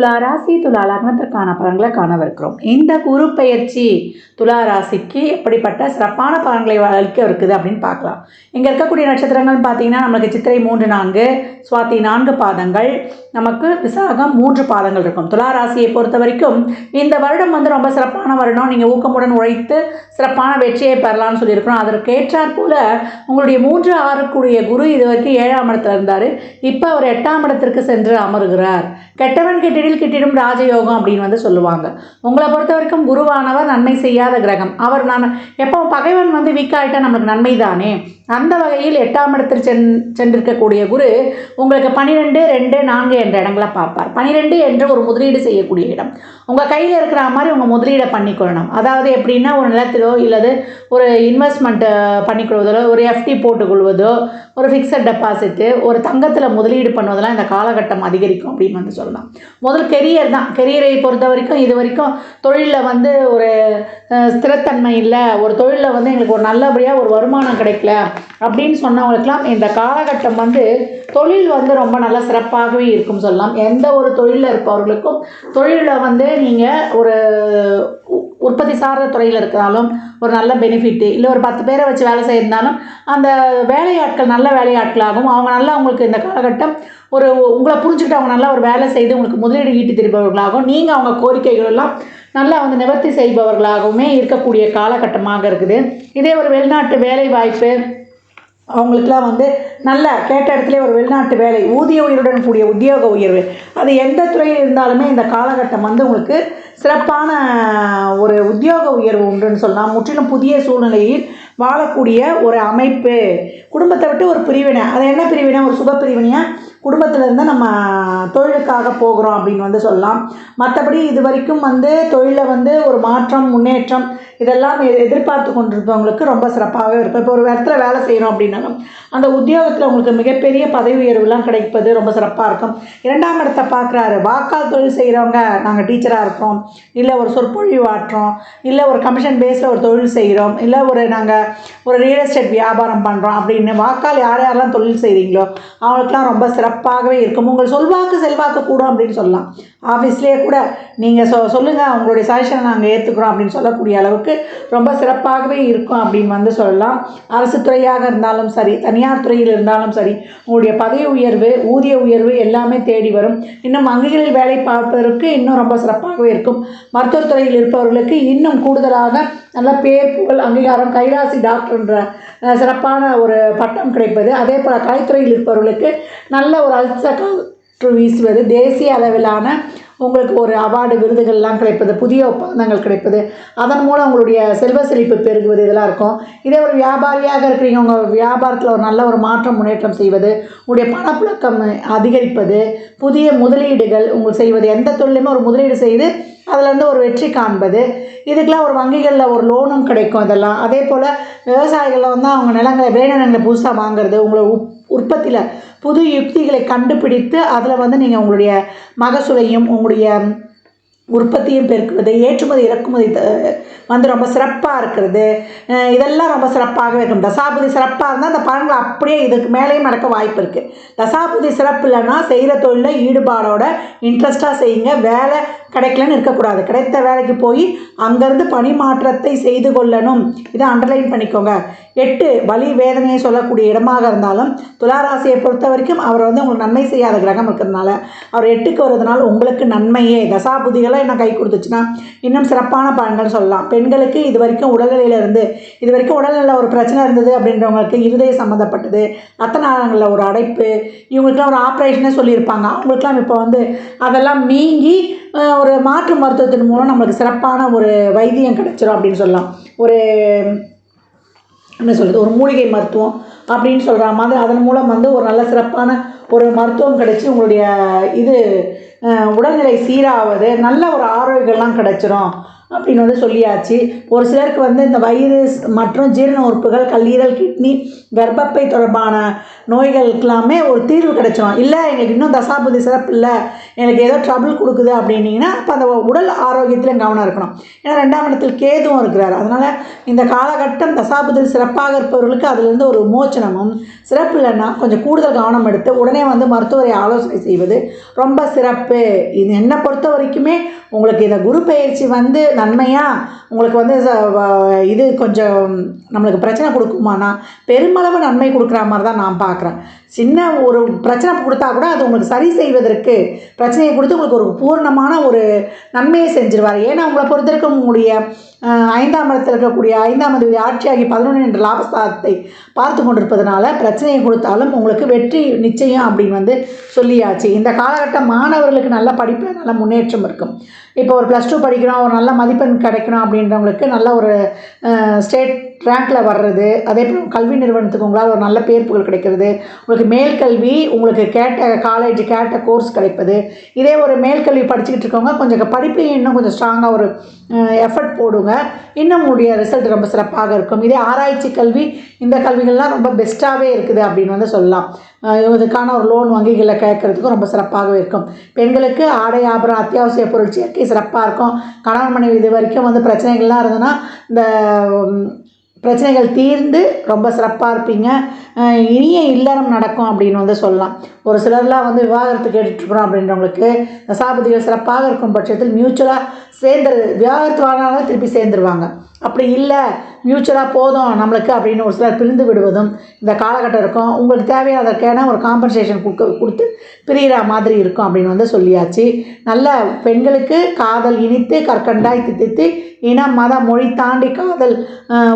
துலா ராசி துலா லக்னத்திற்கான பலன்களை காணவிருக்கிறோம். இந்த குரு பயிற்சி துலா ராசிக்கு எப்படிப்பட்ட சிறப்பான பலன்களை அளிக்க இருக்குது அப்படின்னு பார்க்கலாம். இங்கே இருக்கக்கூடிய நட்சத்திரங்கள்னு பார்த்தீங்கன்னா நமக்கு சித்திரை மூன்று நான்கு சுவாத்தி நான்கு பாதங்கள் நமக்கு விசாகம் மூன்று பாதங்கள் இருக்கும். துலா ராசியை பொறுத்த வரைக்கும் இந்த வருடம் வந்து ரொம்ப சிறப்பான வருடம். நீங்கள் ஊக்கமுடன் உழைத்து சிறப்பான வெற்றியை பெறலாம்னு சொல்லியிருக்கிறோம். அதற்கு ஏற்றாற் போல உங்களுடைய மூன்று ஆறுக்குரிய குரு இது வரைக்கும் ஏழாம் இடத்துல இருந்தார். இப்போ அவர் எட்டாம் இடத்திற்கு சென்று அமருகிறார். கெட்டவன் கெட்டிடில் கிட்டிடும் ராஜயோகம் அப்படின்னு வந்து சொல்லுவாங்க. உங்களை பொறுத்த வரைக்கும் குருவானவர் நன்மை செய்யாத கிரகம். அவர் நான் எப்போ பகைவன் வந்து வீக் ஆகிட்டா நமக்கு நன்மை தானே அந்த வகையில் எட்டாம் இடத்தில் சென் சென்றிருக்கக்கூடிய குரு உங்களுக்கு பன்னிரெண்டு ரெண்டு நான்கு என்ற இடங்களை பார்ப்பார். பன்னிரெண்டு என்ற ஒரு முதலீடு செய்யக்கூடிய இடம். உங்கள் கையில் இருக்கிற மாதிரி உங்கள் முதலீடை பண்ணிக்கொள்ளணும். அதாவது எப்படின்னா ஒரு நிலத்திலோ இல்லது ஒரு இன்வெஸ்ட்மெண்ட்டு பண்ணிக்கொள்வதோ ஒரு எஃப்டி போட்டுக்கொள்வதோ ஒரு ஃபிக்ஸட் டெபாசிட்டு ஒரு தங்கத்தில் முதலீடு பண்ணுவதெல்லாம் இந்த காலகட்டம் அதிகரிக்கும் அப்படின்னு வந்து சொல்லலாம். முதல் கெரியர் தான். கெரியரை பொறுத்த வரைக்கும் இது வரைக்கும் தொழிலில் வந்து ஒரு ஸ்திரத்தன்மை இல்லை ஒரு தொழிலில் வந்து எங்களுக்கு ஒரு நல்லபடியாக ஒரு வருமானம் கிடைக்கல அப்படின்னு சொன்னவங்களுக்கெல்லாம் இந்த காலகட்டம் வந்து தொழில் வந்து ரொம்ப நல்ல சிறப்பாகவே இருக்கும் சொல்லலாம். எந்த ஒரு தொழிலில் இருப்பவர்களுக்கும் தொழிலில் வந்து நீங்கள் ஒரு உ- உற்பத்தி சார்ந்த துறையில் இருக்கிறாலும் ஒரு நல்ல பெனிஃபிட்டு இல்லை ஒரு பத்து பேரை வச்சு வேலை செய்யிருந்தாலும் அந்த வேலையாட்கள் நல்ல வேலையாட்களாகவும் அவங்க நல்லா அவங்களுக்கு இந்த காலகட்டம் ஒரு உங்களை புரிஞ்சுக்கிட்டு அவங்க நல்லா ஒரு வேலை செய்து உங்களுக்கு முதலீடு ஈட்டி திருப்பவர்களாகவும் நீங்கள் அவங்க கோரிக்கைகள் எல்லாம் நல்லா வந்து நிவர்த்தி செய்பவர்களாகவுமே இருக்கக்கூடிய காலகட்டமாக இருக்குது. இதே ஒரு வெளிநாட்டு வேலை வாய்ப்பு அவங்களுக்குலாம் வந்து நல்ல கேட்ட இடத்துல ஒரு வெளிநாட்டு வேலை ஊதிய உயர்வுடன் கூடிய உத்தியோக உயர்வு. அது எந்த துறையில் இருந்தாலுமே இந்த காலகட்டம் வந்து உங்களுக்கு சிறப்பான ஒரு உத்தியோக உயர்வு உண்டுன்னு சொல்லலாம். முற்றிலும் புதிய சூழ்நிலையில் வாழக்கூடிய ஒரு அமைப்பு. குடும்பத்தை விட்டு ஒரு பிரிவினை. அது என்ன பிரிவினை? ஒரு சுப பிரிவினையாக குடும்பத்தில் இருந்து நம்ம தொழிலுக்காக போகிறோம் அப்படின்னு வந்து சொல்லலாம். மற்றபடி இது வரைக்கும் வந்து தொழிலில் வந்து ஒரு மாற்றம் முன்னேற்றம் இதெல்லாம் எ- எதிர்பார்த்து கொண்டிருப்பவங்களுக்கு ரொம்ப சிறப்பாகவே இருக்கும். இப்போ ஒரு இடத்துல வேலை செய்கிறோம் அப்படின்னாலும் அந்த உத்தியோகத்தில் உங்களுக்கு மிகப்பெரிய பதவி உயர்வுலாம் கிடைப்பது ரொம்ப சிறப்பாக இருக்கும். இரண்டாம் இடத்தை பார்க்குறாரு. வாக்கால் தொழில் செய்கிறவங்க நாங்கள் டீச்சராக இருக்கிறோம். இல்லை ஒரு சொற்பொழிவு ஆற்றுறோம் இல்லை ஒரு கமிஷன் பேஸில் ஒரு தொழில் செய்கிறோம் இல்லை ஒரு நாங்கள் ஒரு ரியல் எஸ்டேட் வியாபாரம் பண்ணுறோம் அப்படின்னு வாக்கால் யார் யாரெல்லாம் தொழில் செய்கிறீங்களோ அவங்களுக்குலாம் ரொம்ப சிறப்பாகவே இருக்கும். உங்கள் சொல்வாக்கு செல்வாக்கு கூடும் அப்படின்னு சொல்லலாம். ஆஃபீஸ்லேயே கூட நீங்கள் சொ சொல்லுங்கள் உங்களுடைய சஜஷனை நாங்கள் ஏற்றுக்குறோம் அப்படின்னு சொல்லக்கூடிய அளவுக்கு ரொம்ப சிறப்பாகவே இருக்கும் அப்படின்னு வந்து சொல்லலாம். அரசு துறையாக இருந்தாலும் சரி தனியார் துறையில் இருந்தாலும் சரி உங்களுடைய பதவி உயர்வு ஊதிய உயர்வு எல்லாமே தேடி வரும். இன்னும் வங்கிகளில் வேலை பார்ப்பதற்கு இன்னும் ரொம்ப சிறப்பாகவே இருக்கும். மருத்துவத்துறையில் இருப்பவர்களுக்கு இன்னும் கூடுதலாக நல்ல பேர் புகழ் அங்கீகாரம் கைராசி டாக்டர்ன்ற சிறப்பான ஒரு பட்டம் கிடைப்பது. அதே போல் கலைத்துறையில் இருப்பவர்களுக்கு நல்ல ஒரு அல்ச காற்று வீசுவது. தேசிய அளவிலான உங்களுக்கு ஒரு அவார்டு விருதுகள்லாம் கிடைப்பது புதிய ஒப்பந்தங்கள் கிடைப்பது. அதன் மூலம் உங்களுடைய செல்வ செழிப்பு பெருகுவது இதெல்லாம் இருக்கும். இதே ஒரு வியாபாரியாக இருக்கிறீங்க உங்கள் வியாபாரத்தில் ஒரு நல்ல ஒரு மாற்றம் முன்னேற்றம் செய்வது உங்களுடைய பணப்புழக்கம் அதிகரிப்பது புதிய முதலீடுகள் உங்கள் செய்வது எந்த தொழிலுமே ஒரு முதலீடு செய்து அதுலேருந்து ஒரு வெற்றி காண்பது. இதுக்கெல்லாம் ஒரு வங்கிகளில் ஒரு லோனும் கிடைக்கும் இதெல்லாம். அதே போல் விவசாயிகளில் வந்து அவங்க நிலங்களை விளைநிலங்களை புதுசாக வாங்குறது உங்களை உப் உற்பத்தியில் புது யுக்திகளை கண்டுபிடித்து அதில் வந்து நீங்கள் உங்களுடைய மகசூலையும் உங்களுடைய உற்பத்தியும் பெருக்குவது ஏற்றுமதி இறக்குமதி த- வந்து ரொம்ப சிறப்பாக இருக்கிறது. இதெல்லாம் ரொம்ப சிறப்பாகவே இருக்கும். தசாபுதி சிறப்பாக இருந்தால் அந்த பழங்கள் அப்படியே இதுக்கு மேலேயும் நடக்க வாய்ப்பு இருக்குது தசாபுதி சிறப்பு இல்லைன்னா செய்கிற தொழிலில் ஈடுபாடோட இன்ட்ரெஸ்ட்டாக செய்யுங்க. வேலை கிடைக்கலன்னு இருக்கக்கூடாது. கிடைத்த வேலைக்கு போய் அங்கேருந்து பணி மாற்றத்தை செய்து கொள்ளணும். இதை அண்டர்லைன் பண்ணிக்கோங்க. எட்டு வலி வேதனையை சொல்லக்கூடிய இடமாக இருந்தாலும் துளாராசியை பொறுத்த வரைக்கும் அவர் வந்து உங்களுக்கு நன்மை செய்யாத கிரகம் இருக்கிறதுனால அவர் எட்டுக்கு வருதுனால உங்களுக்கு நன்மையே. தசாபுதிகளை என்ன கை கொடுத்துச்சுன்னா இன்னும் சிறப்பான பலன்கள் சொல்லலாம். பெண்களுக்கு இது வரைக்கும் உடல்நிலையில் இருந்து இது வரைக்கும் உடல்நிலை ஒரு பிரச்சனை இருந்தது அப்படின்றவங்களுக்கு இருதய சம்மந்தப்பட்டது ரத்த நாளங்களில் ஒரு அடைப்பு இவங்களுக்குலாம் ஒரு ஆப்ரேஷனே சொல்லியிருப்பாங்க. அவங்களுக்குலாம் இப்போ வந்து அதெல்லாம் நீங்கி ஒரு மாற்று மருத்துவத்தின் மூலம் நம்மளுக்கு சிறப்பான ஒரு வைத்தியம் கிடைச்சிரும் அப்படின்னு சொல்லலாம். ஒரு என்ன சொல்கிறது ஒரு மூலிகை மருத்துவம் அப்படின்னு சொல்கிற மாதிரி அதன் மூலம் வந்து ஒரு நல்ல சிறப்பான ஒரு மருத்துவம் கிடச்சி உங்களுடைய இது உடல்நிலை சீராவது நல்ல ஒரு ஆரோக்கியம்லாம் கிடச்சிரும். அப்படின்னு வந்து சொல்லியாச்சு. ஒரு சிலருக்கு வந்து இந்த வயிறு மற்றும் ஜீரண உறுப்புகள் கல்லீரல் கிட்னி கர்ப்பப்பை தொடர்பான நோய்களுக்கெல்லாமே ஒரு தீர்வு கிடைச்சிடும் இல்லை எங்களுக்கு இன்னும் தசாபுதி சிறப்பு இல்லை. எனக்கு ஏதோ ட்ரபிள் கொடுக்குது அப்படின்னீங்கன்னா அப்போ அந்த உடல் ஆரோக்கியத்திலும் கவனம் இருக்கணும். ஏன்னா ரெண்டாம் இடத்தில் கேதுவும் இருக்கிறார். அதனால் இந்த காலகட்டம் தசாபுதில் சிறப்பாக இருப்பவர்களுக்கு அதிலிருந்து ஒரு விமோச்சனமும் சிறப்பு இல்லைன்னா கொஞ்சம் கூடுதல் கவனம் எடுத்து உடனே வந்து மருத்துவரை ஆலோசனை செய்வது ரொம்ப சிறப்பு. இது என்னை பொறுத்த வரைக்குமே உங்களுக்கு இந்த குரு பயிற்சி வந்து நன்மையாக உங்களுக்கு வந்து இது கொஞ்சம் நம்மளுக்கு பிரச்சனை கொடுக்குமானா பெருமளவு நன்மை கொடுக்குற மாதிரி தான் நான் பார்க்குறேன். சின்ன ஒரு பிரச்சனை கொடுத்தா கூட அது உங்களுக்கு சரி செய்வதற்கு பிரச்சனையை கொடுத்து உங்களுக்கு ஒரு பூர்ணமான ஒரு நன்மையை செஞ்சிருவார். ஏன்னா உங்களை பொறுத்திருக்க உங்களுடைய ஐந்தாம் இடத்தில் இருக்கக்கூடிய ஐந்தாம் அதிபதி ஆட்சியாகி பதினொன்று என்ற லாபஸ்தானத்தை பார்த்து கொண்டிருப்பதனால பிரச்சனையை கொடுத்தாலும் உங்களுக்கு வெற்றி நிச்சயம் அப்படின்னு வந்து சொல்லியாச்சு. இந்த காலகட்டம் மாணவர்களுக்கு நல்ல படிப்பில் நல்ல முன்னேற்றம் இருக்கும். இப்போ ஒரு ப்ளஸ் டூ படிக்கிறோம் ஒரு நல்ல மதிப்பெண் கிடைக்கணும் அப்படின்றவங்களுக்கு நல்ல ஒரு ஸ்டேட் ரேங்க்கில் வர்றது அதே போல் கல்வி நிறுவனத்துக்கு உங்களால் ஒரு நல்ல பேர் புகழ் கிடைக்கிறது உங்களுக்கு மேல்கல்வி உங்களுக்கு கேட்ட காலேஜ் கேட்ட கோர்ஸ் கிடைப்பது இதே ஒரு மேல்கல்வி படிச்சுக்கிட்டு இருக்கவங்க கொஞ்சம் படிப்பையும் இன்னும் கொஞ்சம் ஸ்ட்ராங்காக ஒரு எஃபர்ட் போடுங்க. இன்னும் உங்களுடைய ரிசல்ட் ரொம்ப சிறப்பாக இருக்கும். இதே ஆராய்ச்சி கல்வி இந்த கல்விகள்லாம் ரொம்ப பெஸ்ட்டாகவே இருக்குது அப்படின்னு வந்து சொல்லலாம். இதுக்கான ஒரு லோன் வங்கிகளை கேட்கறதுக்கும் ரொம்ப சிறப்பாகவே இருக்கும். பெண்களுக்கு ஆடை ஆபரம் அத்தியாவசிய பொருள் சேர்க்கை சிறப்பாக இருக்கும். கணவன் மனைவி இது வரைக்கும் வந்து பிரச்சனைகள்லாம் இருந்ததுன்னா இந்த பிரச்சனைகள் தீர்ந்து ரொம்ப சிறப்பாக இருப்பீங்க. இனிய இல்லறம் நடக்கும் அப்படின்னு வந்து சொல்லலாம். ஒரு சிலர்லாம் வந்து விவாகரத்து கேட்டுட்ருக்குறோம் அப்படின்றவங்களுக்கு தசாபதிகள் சிறப்பாக இருக்கும் பட்சத்தில் மியூச்சுவலாக சேர்ந்துருது விவாகரத்து வாங்கினாலும் திருப்பி சேர்ந்துருவாங்க. அப்படி இல்லை மியூச்சுவலாக போதும் நம்மளுக்கு அப்படின்னு ஒரு சிலர் பிரிந்து விடுவதும் இந்த காலகட்டம் இருக்கும். உங்களுக்கு தேவையானதற்கான ஒரு காம்பன்சேஷன் கொடுக்க கொடுத்து பிரிகிற மாதிரி இருக்கும் அப்படின்னு வந்து சொல்லியாச்சு. நல்ல பெண்களுக்கு காதல் இனித்து கற்கண்டாய் தித்தித்து இனம் மத மொழி தாண்டி காதல்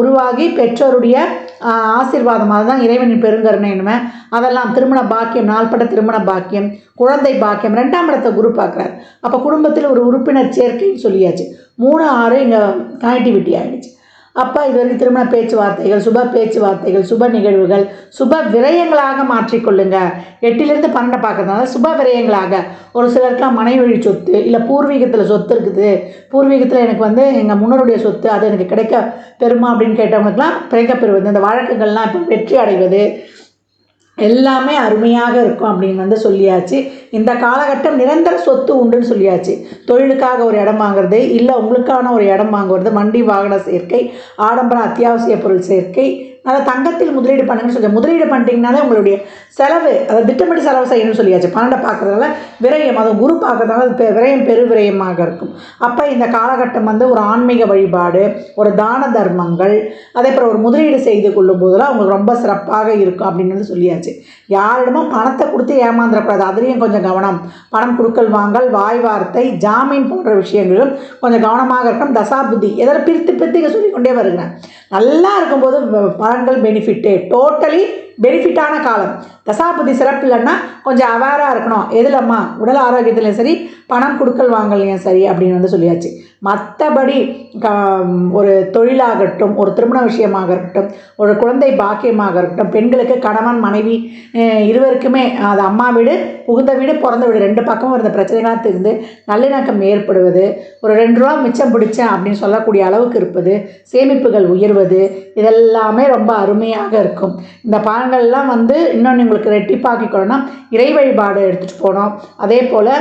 உருவாகி பெற்றோருடைய ஆசீர்வாதமாக தான் இறைவனின் பெருங்கருணை என்னமே. அதெல்லாம் திருமண பாக்கியம் நாள்பட்ட திருமண பாக்கியம் குழந்தை பாக்கியம் ரெண்டாம் இடத்தை குரு பார்க்குறாரு. அப்போ குடும்பத்தில் ஒரு உறுப்பினர் சேர்க்கைன்னு சொல்லியாச்சு. மூணு ஆறு இங்கே கனெக்டிவிட்டி ஆகிடுச்சு அப்பா இது வரைக்கும் திருமண பேச்சுவார்த்தைகள் சுப பேச்சுவார்த்தைகள் சுப நிகழ்வுகள் சுப விரயங்களாக மாற்றிக்கொள்ளுங்க. எட்டிலிருந்து பன்னெண்டை பார்க்கறதுனால சுப விரயங்களாக. ஒரு சிலருக்குலாம் மனைவழி சொத்து இல்லை பூர்வீகத்தில் சொத்து இருக்குது. பூர்வீகத்தில் எனக்கு வந்து எங்கள் முன்னோருடைய சொத்து அது எனக்கு கிடைக்க பெறுமா அப்படின்னு கேட்டவங்களுக்குலாம் கிடைக்க பெறுவது இந்த வழக்குகள்லாம் இப்போ வெற்றி அடைவது. எல்லாமே அருமையாக இருக்கும் அப்படின்னு வந்து சொல்லியாச்சு. இந்த காலகட்டம் நிரந்தர சொத்து உண்டுன்னு சொல்லியாச்சு. தொழிலுக்காக ஒரு இடம் வாங்குறது இல்லை உங்களுக்கான ஒரு இடம் வாங்குறது வண்டி வாகன சேர்க்கை ஆடம்பர அத்தியாவசிய பொருள் சேர்க்கை அதை தங்கத்தில் முதலீடு பண்ணுங்கன்னு சொல்லி முதலீடு பண்ணிட்டீங்கனாலே உங்களுடைய செலவு அதை திட்டமிட்டு செலவு செய்யணும்னு சொல்லியாச்சு. பன்னெண்டை பார்க்குறதால விரயம் அது குரு பார்க்குறதுனால அது பெ- விரயம் பெரு விரயமாக இருக்கும். அப்போ இந்த காலகட்டம் வந்து ஒரு ஆன்மீக வழிபாடு ஒரு தான தர்மங்கள் அதே போல் ஒரு முதலீடு செய்து கொள்ளும் போதெல்லாம் அவங்களுக்கு ரொம்ப சிறப்பாக இருக்கும் அப்படின்னு வந்து சொல்லியாச்சு. யாரிடமும் பணத்தை கொடுத்து ஏமாந்துடக்கூடாது அதுலேயும் கொஞ்சம் கவனம். பணம் கொடுக்கல் வாங்கல் வாய் வார்த்தை ஜாமீன் போன்ற விஷயங்களும் கொஞ்சம் கவனமாக இருக்கும் தசாபுத்தி எதாவது பிரித்து பிரித்து இங்கே சொல்லிக்கொண்டே வருகிறேன். நல்லா இருக்கும்போது வ- ஆண்கள் பெனிஃபிட்டு டோட்டலி பெனிஃபிட்டான காலம். தசாபதி சிறப்பு இல்லைன்னா கொஞ்சம் அவேராக இருக்கணும். எதுலம்மா? உடல் ஆரோக்கியத்துலையும் சரி பணம் கொடுக்கல் வாங்கலையும் சரி அப்படின்னு வந்து சொல்லியாச்சு. மற்றபடி க ஒரு தொழிலாகட்டும் ஒரு திருமண விஷயமாக இருக்கட்டும் ஒரு குழந்தை பாக்கியமாக இருக்கட்டும் பெண்களுக்கு கணவன் மனைவி இருவருக்குமே அது அம்மா வீடு புகுந்த வீடு பிறந்த வீடு ரெண்டு பக்கமும் இருந்த பிரச்சனைகளாக தெரிந்து நல்லிணக்கம் ஏற்படுவது ஒரு ரெண்டு ரூபா மிச்சம் பிடிச்சேன் அப்படின்னு சொல்லக்கூடிய அளவுக்கு இருப்பது சேமிப்புகள் உயர்வது இதெல்லாமே ரொம்ப அருமையாக இருக்கும். இந்த பா பலன்கள்லாம் வந்து இன்னொன்று உங்களுக்கு ரெட்டிப்பாக்கிக்கணும்னா இறை வழிபாடு எடுத்துகிட்டு போனோம் அதே போல்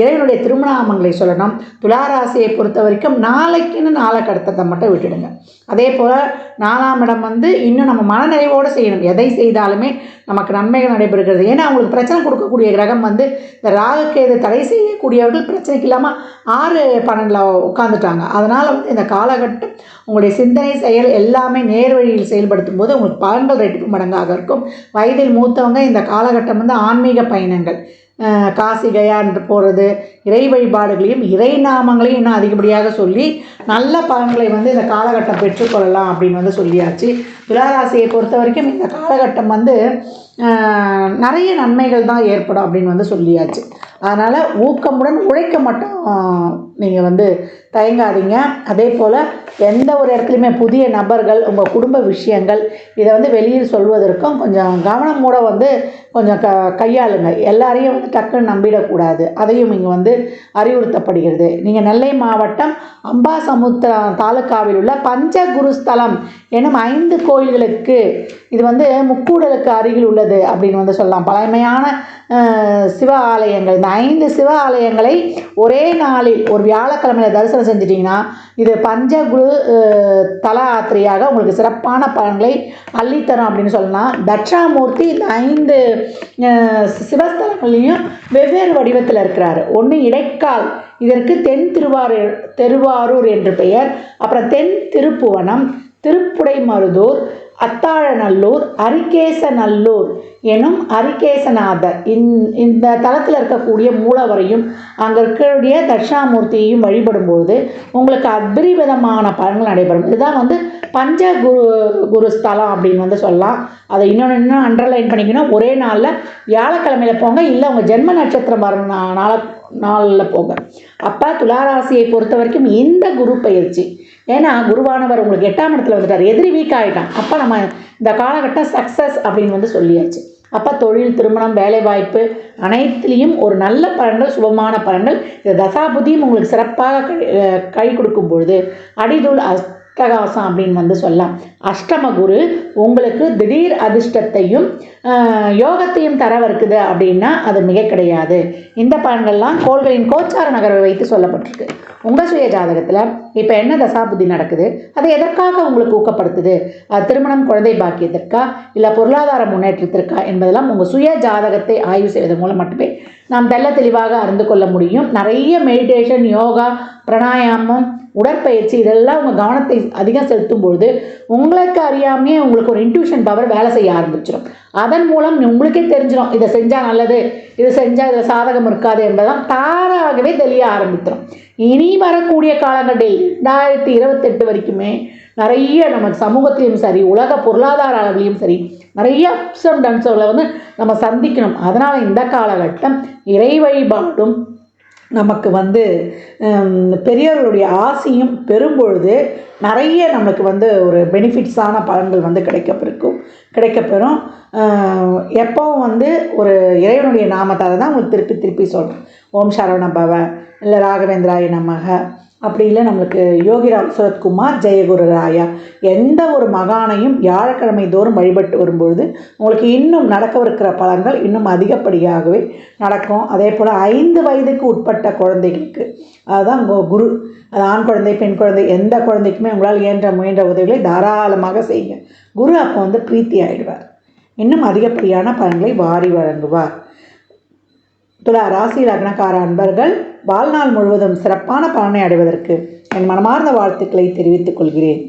இறைவனுடைய திருமணாமங்களை சொல்லணும். துளாராசியை பொறுத்த வரைக்கும் நாளைக்குன்னு நாளை கடத்தத்தை மட்டும் விட்டுடுங்க. அதே போல் நாலாம் இடம் வந்து இன்னும் நம்ம மனநிறைவோடு செய்யணும். எதை செய்தாலுமே நமக்கு நன்மைகள் நடைபெறுகிறது. ஏன்னா அவங்களுக்கு பிரச்சனை கொடுக்கக்கூடிய கிரகம் வந்து இந்த ராகுக்கேது தடை செய்யக்கூடியவர்கள் பிரச்சனைக்கு இல்லாமல் ஆறு பன்னெண்டில் உட்காந்துட்டாங்க அதனால் வந்து இந்த காலகட்டம் உங்களுடைய சிந்தனை செயல் எல்லாமே நேர் வழியில் செயல்படுத்தும் போது உங்களுக்கு பலன்கள் ரெட்டிப்பு மடங்காக இருக்கும். வயதில் மூத்தவங்க இந்த காலகட்டம் வந்து ஆன்மீக பயணங்கள். அஹ் காசி போகிறது இறை வழிபாடுகளையும் இறை நாமங்களையும் இன்னும் அதிகப்படியாக சொல்லி நல்ல பலன்களை வந்து இந்த காலகட்டம் பெற்றுக்கொள்ளலாம் அப்படின்னு வந்து சொல்லியாச்சு. துளாராசியை பொறுத்த வரைக்கும் இந்த காலகட்டம் வந்து நிறைய நன்மைகள் தான் ஏற்படும் அப்படின்னு வந்து சொல்லியாச்சு. அதனால் ஊக்கமுடன் உழைக்க மட்டும். நீங்கள் வந்து தயங்காதீங்க. அதே போல் எந்த ஒரு இடத்துலையுமே புதிய நபர்கள் உங்கள் குடும்ப விஷயங்கள் இதை வந்து வெளியில் சொல்வதற்கும் கொஞ்சம் கவனமோட வந்து கொஞ்சம் க கையாளுங்க. எல்லாரையும் வந்து டக்குன்னு நம்பிடக்கூடாது. அதையும் இங்கே வந்து அறிவுறுத்தப்படுகிறது. நீங்கள் நெல்லை மாவட்டம் அம்பாசமுத்திரம் தாலுக்காவில் உள்ள பஞ்சகுருஸ்தலம் எனும் ஐந்து கோயில்களுக்கு இது வந்து முக்கூடலுக்கு அருகில் உள்ளது அப்படின்னு வந்து சொல்லலாம். பழமையான சிவ ஆலயங்கள் இந்த ஐந்து சிவ ஆலயங்களை ஒரே நாளில் ஒரு வியாழக்கிழமையில தரிசனம் செஞ்சிட்டிங்கன்னா இது பஞ்சகுரு தல ஆத்திரியாக உங்களுக்கு சிறப்பான பலன்களை அள்ளித்தரும் அப்படின்னு சொல்லலாம். தட்சிணாமூர்த்தி இந்த ஐந்து சிவஸ்தலங்களையும் வெவ்வேறு வடிவத்தில் இருக்கிறார். ஒன்று இடைக்கால் இதற்கு தென் திருவாரூர் திருவாரூர் என்று பெயர். அப்புறம் தென் திருப்புவனம் திருப்புடைமருதூர் அத்தாழநல்லூர் அரிகேசநல்லூர் எனும் அரிகேசநாதர். இந் இந்த தலத்தில் இருக்கக்கூடிய மூலவரையும் அங்கே இருக்கக்கூடிய தட்சிணாமூர்த்தியையும் வழிபடும்பொழுது உங்களுக்கு அபரிவிதமான பலன்கள் நடைபெறும். இதுதான் வந்து பஞ்ச குரு குரு ஸ்தலம் அப்படின்னு வந்து சொல்லலாம். அதை இன்னொன்று இன்னும் அண்டர்லைன் பண்ணிக்கணும். ஒரே நாளில் வியாழக்கிழமையில் போங்க இல்லை உங்கள் ஜென்ம நட்சத்திரம் வர நாள நாளில் போங்க. அப்போ துளாராசியை பொறுத்த வரைக்கும் இந்த குரு பயிற்சி ஏன்னா குருவானவர் உங்களுக்கு எட்டாம் இடத்துல வந்துட்டார். எதிரி வீக் ஆகிட்டான் அப்போ நம்ம இந்த காலகட்டம் சக்ஸஸ் அப்படின்னு வந்து சொல்லியாச்சு. அப்போ தொழில் திருமணம் வேலைவாய்ப்பு அனைத்துலேயும் ஒரு நல்ல பலன்கள் சுபமான பலன்கள் இந்த தசாபுதியும் உங்களுக்கு சிறப்பாக கை- கை கொடுக்கும் பொழுது அடிதூள் பிரகாசம் அப்படின்னு வந்து சொல்லலாம். அஷ்டம குரு உங்களுக்கு திடீர் அதிர்ஷ்டத்தையும் யோகத்தையும் தர தரவிருக்குது அப்படின்னா அது மிக கிடையாது. இந்த பலன்கள்லாம் கோள்களின் கோச்சார நகர்வை வைத்து சொல்லப்பட்டிருக்கு. உங்கள் சுய ஜாதகத்தில் இப்போ என்ன தசாபுத்தி நடக்குது? அது எதற்காக உங்களுக்கு ஊக்கப்படுத்துது? அது திருமணம் குழந்தை பாக்கியத்திற்கா? இல்லை பொருளாதார முன்னேற்றத்திற்கா? என்பதெல்லாம் உங்கள் சுய ஜாதகத்தை ஆய்வு செய்வதன் மூலம் மட்டுமே நாம் தெள்ள தெளிவாக அறிந்து கொள்ள முடியும். நிறைய மெடிடேஷன் யோகா பிராணாயாமம் உடற்பயிற்சி இதெல்லாம் உங்கள் கவனத்தை அதிகம் செலுத்தும் பொழுது உங்களுக்கு அறியாமையே உங்களுக்கு ஒரு இன்ட்யூஷன் பவர் வேலை செய்ய ஆரம்பிச்சிடும் அதன் மூலம் உங்களுக்கே தெரிஞ்சிடும் இதை செஞ்சால் நல்லது இது செஞ்சால் இதில் சாதகம் இருக்காது என்பதெல்லாம் தாராகவே தெரிய ஆரம்பிச்சிடும் இனி வரக்கூடிய காலங்களில் ரெண்டாயிரத்தி இருபத்தெட்டு வரைக்குமே நிறைய நம்ம சமூகத்திலையும் சரி உலக பொருளாதார அளவிலையும் சரி நிறைய அப்ஸ் அண்ட் டன்ஸுகளை வந்து நம்ம சந்திக்கணும். அதனால் இந்த காலகட்டம் இறை வழிபாடும் நமக்கு வந்து பெரியவர்களுடைய ஆசையும் பெறும்பொழுது நிறைய நமக்கு வந்து ஒரு பெனிஃபிட்ஸான பலன்கள் வந்து கிடைக்கப்பெருக்கும் கிடைக்கப்பெறும். எப்போவும் வந்து ஒரு இறைவனுடைய நாமத்தால் தான் உங்களுக்கு திருப்பி திருப்பி சொல்கிறேன் ஓம் சரவண பவ இல்லை ராகவேந்திராய நமக. அப்படி இல்லை நம்மளுக்கு யோகிராம் சுரத்குமார் ஜெயகுரு ராயா எந்த ஒரு மகானையும் வியாழக்கிழமை தோறும் வழிபட்டு வரும்பொழுது உங்களுக்கு இன்னும் நடக்கவிருக்கிற பலன்கள் இன்னும் அதிகப்படியாகவே நடக்கும். அதே போல் ஐந்து வயதுக்கு உட்பட்ட குழந்தைகளுக்கு அதுதான் உங்கள் குரு. அது ஆண் குழந்தை பெண் குழந்தை எந்த குழந்தைக்குமே உங்களால் இயன்ற முயன்ற உதவிகளை தாராளமாக செய்யுங்க. குரு அப்போ வந்து பிரீத்தி ஆயிடுவார் இன்னும் அதிகப்படியான பலன்களை வாரி வழங்குவார். துலா ராசி லக்னக்கார அன்பர்கள் வாழ்நாள் முழுவதும் சிறப்பான பலனை அடைவதற்கு என் மனமார்ந்த வாழ்த்துக்களை தெரிவித்துக் கொள்கிறேன்.